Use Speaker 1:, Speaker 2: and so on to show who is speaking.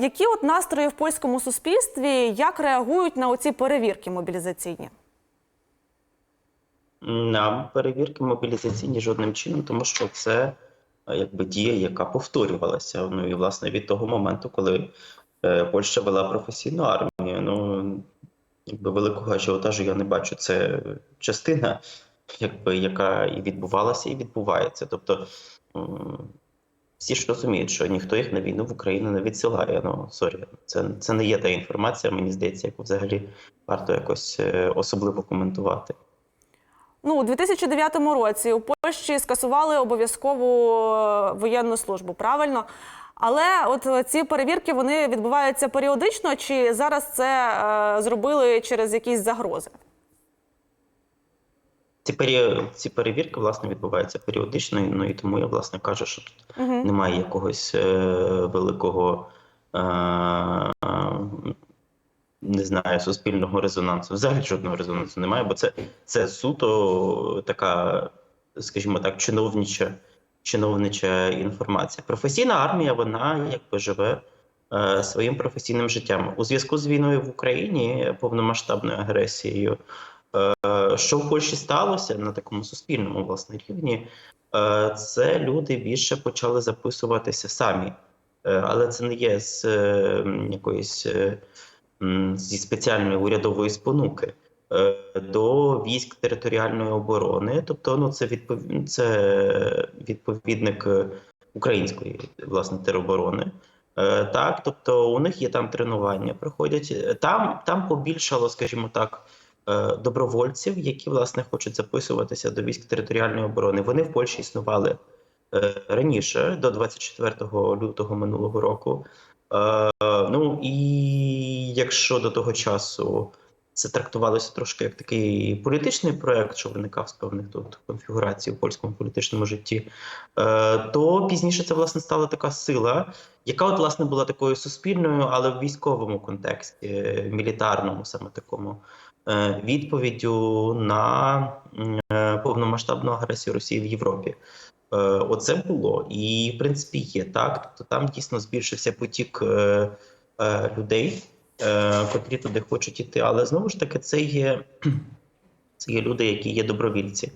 Speaker 1: Які от настрої в польському суспільстві, як реагують на оці перевірки мобілізаційні?
Speaker 2: На перевірки мобілізаційні жодним чином, тому що це е, якби дія, яка повторювалася. Ну і власне від того моменту, коли е, Польща вела професійну армію. Ну якби великого ажіотажу я не бачу. Це частина, якби яка і відбувалася, і відбувається. Тобто всі ж розуміють, що ніхто їх на війну в Україну не відсилає. Ну сорі, це, це не є та інформація, мені здається, яку взагалі варто якось е, особливо коментувати.
Speaker 1: Ну, у 2009 році у Польщі скасували обов'язкову е, воєнну службу, правильно? Але от ці перевірки вони відбуваються періодично, чи зараз це е, зробили через якісь загрози?
Speaker 2: Ці, пері... ці перевірки власне відбуваються періодично, ну і тому я власне кажу, що тут
Speaker 1: Угу.
Speaker 2: немає якогось е, великого е, не знаю, суспільного резонансу. Взагалі жодного резонансу немає, бо це, це суто така, скажімо так, чиновнича, чиновнича інформація. Професійна армія, вона якби живе е, своїм професійним життям. У зв'язку з війною в Україні, повномасштабною агресією. Е, Що в Польщі сталося на такому суспільному власне рівні? Е, Це люди більше почали записуватися самі, Е, але це не є з якоїсь зі спеціальної урядової спонуки до військ територіальної оборони. Тобто, ну це відпов... це відповідник української власне тероборони. Так, тобто у них є там тренування, проходять там, там побільшало, скажімо так, добровольців, які власне хочуть записуватися до військ територіальної оборони. Вони в Польщі існували е, раніше, до 24 лютого минулого року. Е, Ну і якщо до того часу це трактувалося трошки як такий політичний проект, що виникав з певних тут конфігурацій у польському політичному житті, е, то пізніше це власне стала така сила, яка от власне була такою суспільною, але в військовому контексті, е, мілітарному, саме такому е, відповіддю на повномасштабну агресію Росії в Європі. Оце було і в принципі є так. Тобто там дійсно збільшився потік людей, котрі туди хочуть іти. Але знову ж таки, це є, це є люди, які є добровільці.